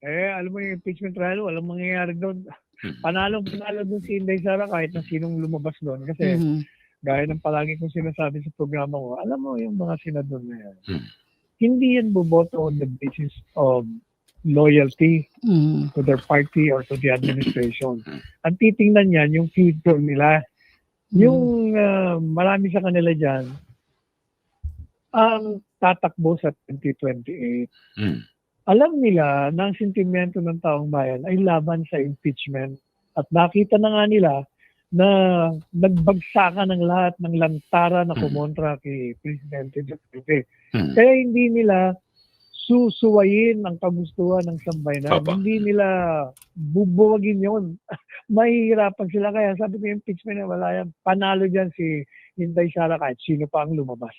Eh, alam mo yung impeachment trial, walang mangyayari doon. Hmm. Panalo, panalo doon si Inday Sara kahit na sinong lumabas doon. Kasi Mhm. gaya ng palagi kong sinasabi sa programa ko, alam mo yung mga senador na yan, Hmm. hindi yan boboto on the basis of loyalty Mhm. to their party or to the administration. Hmm. Ang titingnan yan, yung future nila. Yung ah, marami sa kanila dyan, ang tatakbo sa 2028, Mm. Alam nila na ang sentimento ng taong bayan ay laban sa impeachment. At nakita na nga nila na nagbagsakan ng lahat ng lantara na Mhm. kumontra kay Presidente Duterte. Mm. Kaya hindi nila susuwayin ang kagustuhan ng sambayanan. Opo. Hindi nila bubuwagin yon. Mahihirapan sila. Kaya sabi ko impeachment na wala yan. Panalo dyan si Hinday Sara kahit sino pa ang lumabas.